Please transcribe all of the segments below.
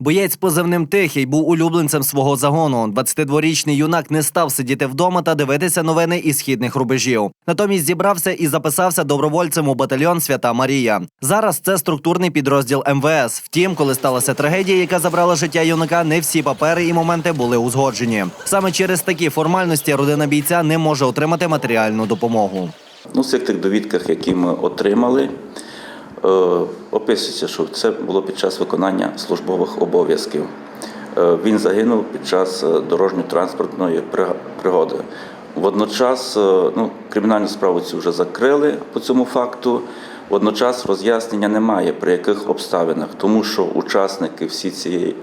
Боєць позивним Тихий був улюбленцем свого загону. 22-річний юнак не став сидіти вдома та дивитися новини із східних рубежів. Натомість зібрався і записався добровольцем у батальйон Свята Марія. Зараз це структурний підрозділ МВС. Втім, коли сталася трагедія, яка забрала життя юнака, не всі папери і моменти були узгоджені. Саме через такі формальності родина бійця не може отримати матеріальну допомогу. Ну, в цих тих довідках, які ми отримали, описується, що це було під час виконання службових обов'язків. Е, Він загинув під час е, дорожньо-транспортної пригоди. Водночас е, ну, кримінальну справу цю вже закрили по цьому факту. Водночас роз'яснення немає при яких обставинах, тому що учасники всі цієї,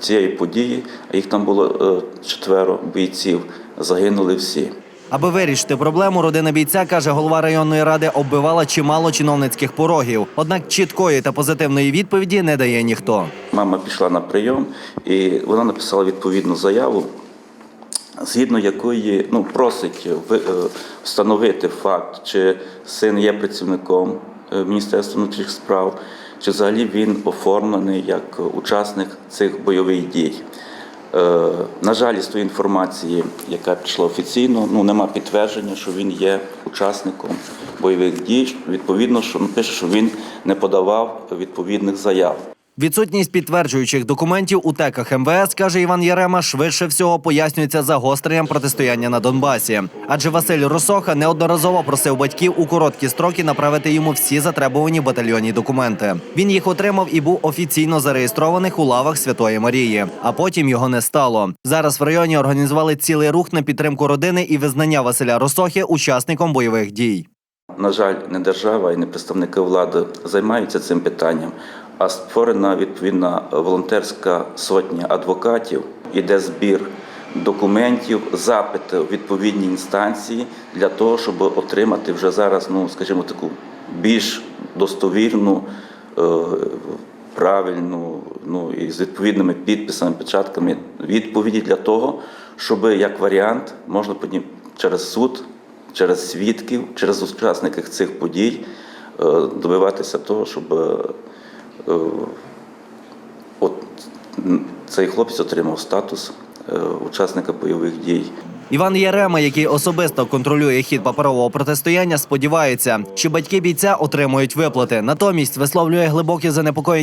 цієї події, а їх там було е, четверо бійців, загинули всі. Аби вирішити проблему, родина бійця каже, голова районної ради оббивала чимало чиновницьких порогів. Однак чіткої та позитивної відповіді не дає ніхто. Мама пішла на прийом і вона написала відповідну заяву, згідно якої ну, просить е, встановити факт, чи син є працівником е, Міністерства внутрішніх справ, чи взагалі він оформлений як учасник цих бойових дій. Е, На жаль, з тої інформації, яка пішла офіційно, ну нема підтвердження, що він є учасником бойових дій. Відповідно, що ну, пише, що він не подавав відповідних заяв. Відсутність підтверджуючих документів у теках МВС, каже Іван Ярема, швидше всього пояснюється загостренням протистояння на Донбасі. Адже Василь Росоха неодноразово просив батьків у короткі строки направити йому всі затребувані батальйонні документи. Він їх отримав і був офіційно зареєстрованих у лавах Святої Марії. А потім його не стало. Зараз в районі організували цілий рух на підтримку родини і визнання Василя Росохи учасником бойових дій. На жаль, не держава і не представники влади займаються цим питанням, а створена відповідна волонтерська сотня адвокатів, іде збір документів, запити у відповідні інстанції для того, щоб отримати вже зараз, ну скажімо, таку більш достовірну. е, Правильну, ну і з відповідними підписами, печатками відповіді для того, щоб як варіант можна потім через суд через свідків, через учасників цих подій е, добиватися того, щоб е, от цей хлопець отримав статус е, учасника бойових дій. Іван Ярема, який особисто контролює хід паперового протистояння, сподівається, що батьки бійця отримують виплати. Натомість висловлює глибоке занепокоєння.